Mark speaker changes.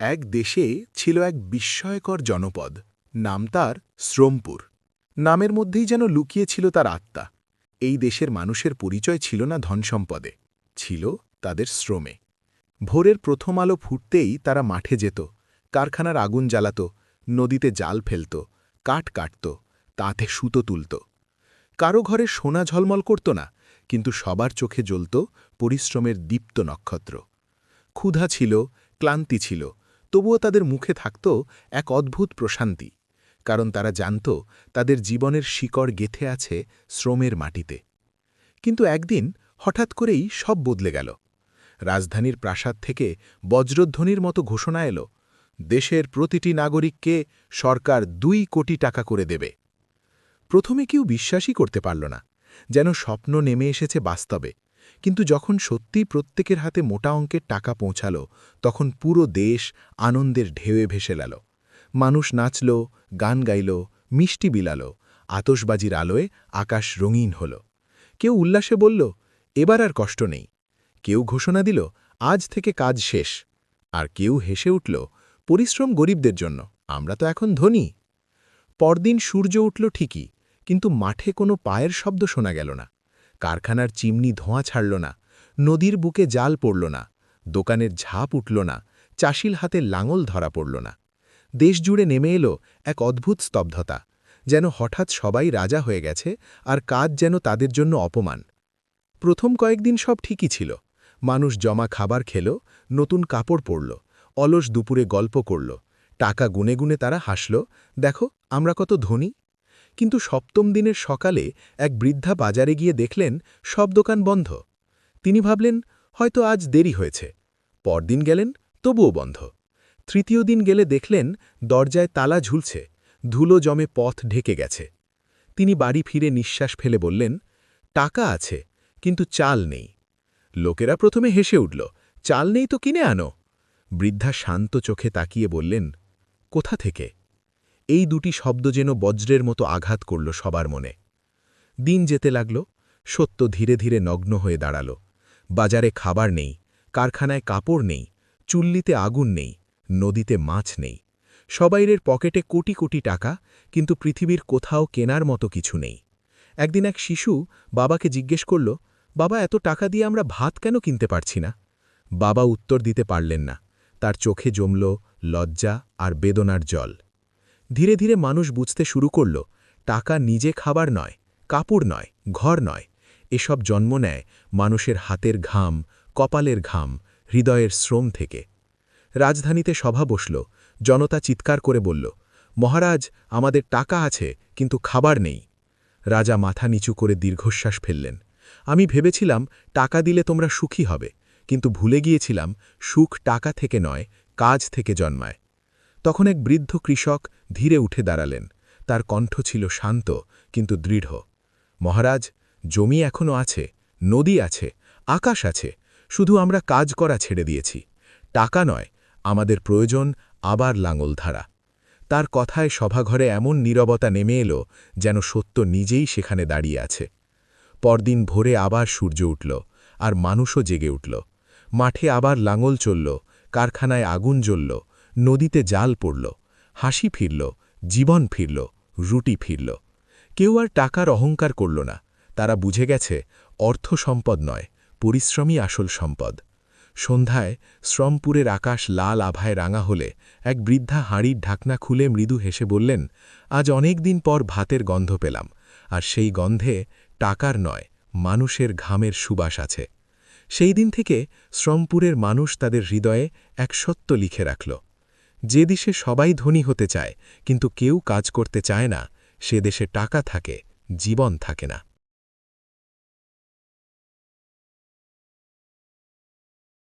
Speaker 1: এক দেশে ছিল এক বিস্ময়কর জনপদ, নাম তার শ্রমপুর। নামের মধ্যেই যেন লুকিয়ে ছিল তার আত্মা। এই দেশের মানুষের পরিচয় ছিল না ধনসম্পদে, ছিল তাদের শ্রমে। ভোরের প্রথম আলো ফুটতেই তারা মাঠে যেত, কারখানার আগুন জ্বালাত, নদীতে জাল ফেলত, কাঠ কাটত, তাতে সুতো তুলত। কারও ঘরে সোনা ঝলমল করত না, কিন্তু সবার চোখে জ্বলত পরিশ্রমের দীপ্ত নক্ষত্র। ক্ষুধা ছিল, ক্লান্তি ছিল তবুও তাদের মুখে থাকত এক অদ্ভুত প্রশান্তি, কারণ তারা জানত তাদের জীবনের শিকড় গেথে আছে শ্রমের মাটিতে। কিন্তু একদিন হঠাৎ করেই সব বদলে গেল। রাজধানীর প্রাসাদ থেকে বজ্রধ্বনির মতো ঘোষণা এলো, দেশের প্রতিটি নাগরিককে সরকার দুই কোটি টাকা করে দেবে। প্রথমে কেউ বিশ্বাসই করতে পারল না, যেন স্বপ্ন নেমে এসেছে বাস্তবে। কিন্তু যখন সত্যি প্রত্যেকের হাতে মোটা অঙ্কের টাকা পৌঁছাল, তখন পুরো দেশ আনন্দের ঢেউয়ে ভেসে লাল মানুষ নাচল, গান গাইল, মিষ্টি বিলাল আতসবাজির আলোয় আকাশ রঙিন হল। কেউ উল্লাসে বলল, এবার আর কষ্ট নেই। কেউ ঘোষণা দিল, আজ থেকে কাজ শেষ। আর কেউ হেসে উঠল, পরিশ্রম গরিবদের জন্য, আমরা তো এখন ধনী। পরদিন সূর্য উঠল ঠিকই, কিন্তু মাঠে কোনো পায়ের শব্দ শোনা গেল না। কারখানার চিমনি ধোঁয়া ছাড়ল না, নদীর বুকে জাল পড়ল না, দোকানের ঝাঁপ উঠল না চাষিল হাতে লাঙল ধরা পড়ল না। দেশ জুড়ে নেমে এলো এক অদ্ভুত স্তব্ধতা, যেন হঠাৎ সবাই রাজা হয়ে গেছে আর কাজ যেন তাদের জন্য অপমান। প্রথম কয়েকদিন সব ঠিকই ছিল, মানুষ জমা খাবার খেল, নতুন কাপড় পরল, অলস দুপুরে গল্প করল, টাকা গুনে গুনে তারা হাসল, দেখো, আমরা কত ধনী। কিন্তু সপ্তম দিনের সকালে এক বৃদ্ধা বাজারে গিয়ে দেখলেন সব দোকান বন্ধ। তিনি ভাবলেন, হয়তো আজ দেরি হয়েছে। পরদিন গেলেন, তবুও বন্ধ। তৃতীয় দিন গেলে দেখলেন দরজায় তালা ঝুলছে, ধুলো জমে পথ ঢেকে গেছে। তিনি বাড়ি ফিরে নিঃশ্বাস ফেলে বললেন, টাকা আছে, কিন্তু চাল নেই। লোকেরা প্রথমে হেসে উঠল, চাল নেই তো কিনে আনো? বৃদ্ধা শান্ত চোখে তাকিয়ে বললেন, কোথা থেকে? এই দুটি শব্দ যেন বজ্রের মতো আঘাত করল সবার মনে। দিন যেতে লাগল, সত্য ধীরে ধীরে নগ্ন হয়ে দাঁড়াল। বাজারে খাবার নেই, কারখানায় কাপড় নেই, চুল্লিতে আগুন নেই, নদীতে মাছ নেই। সবাইরের পকেটে কোটি কোটি টাকা, কিন্তু পৃথিবীর কোথাও কেনার মতো কিছু নেই। একদিন এক শিশু বাবাকে জিজ্ঞেস করল, বাবা, এত টাকা দিয়ে আমরা ভাত কেন কিনতে পারছি না? বাবা উত্তর দিতে পারলেন না। তার চোখে জমল লজ্জা আর বেদনার জল। ধীরে ধীরে মানুষ বুঝতে শুরু করল, টাকা নিজে খাবার নয়, কাপড় নয়, ঘর নয়। এসব জন্ম নেয় মানুষের হাতের ঘাম, কপালের ঘাম, হৃদয়ের শ্রম থেকে। রাজধানীতে সভা বসল, জনতা চিৎকার করে বলল, মহারাজ, আমাদের টাকা আছে, কিন্তু খাবার নেই। রাজা মাথা নিচু করে দীর্ঘশ্বাস ফেললেন। আমি ভেবেছিলাম টাকা দিলে তোমরা সুখী হবে, কিন্তু ভুলে গিয়েছিলাম সুখ টাকা থেকে নয়, কাজ থেকে জন্মায়। তখন এক বৃদ্ধ কৃষক ধীরে উঠে দাঁড়ালেন। তার কণ্ঠ ছিল শান্ত, কিন্তু দৃঢ়। মহারাজ, জমি এখনও আছে, নদী আছে, আকাশ আছে, শুধু আমরা কাজ করা ছেড়ে দিয়েছি। টাকা নয়, আমাদের প্রয়োজন আবার লাঙল ধারা। তার কথায় সভাঘরে এমন নীরবতা নেমে এলো যেন সত্য নিজেই সেখানে দাঁড়িয়ে আছে। পরদিন ভোরে আবার সূর্য উঠল আর মানুষও জেগে উঠল। মাঠে আবার লাঙল চলল, কারখানায় আগুন জ্বলল নদীতে জাল পড়ল, হাসি ফিরল, জীবন ফিরল, রুটি ফিরল। কেউ আর টাকার অহংকার করল না, তারা বুঝে গেছে অর্থ সম্পদ নয়, পরিশ্রমই আসল সম্পদ। সন্ধ্যায় শ্রমপুরের আকাশ লাল আভায় রাঙা হলে এক বৃদ্ধা হাঁড়ির ঢাকনা খুলে মৃদু হেসে বললেন, আজ অনেক দিন পর ভাতের গন্ধ পেলাম, আর সেই গন্ধে টাকার নয়, মানুষের ঘামের সুবাস আছে। সেই দিন থেকে শ্রমপুরের মানুষ তাদের হৃদয়ে এক সত্য লিখে রাখল যে দেশে সবাই ধনী হতে চায়, কিন্তু কেউ কাজ করতে চায় না, সে দেশে টাকা থাকে, জীবন থাকে না।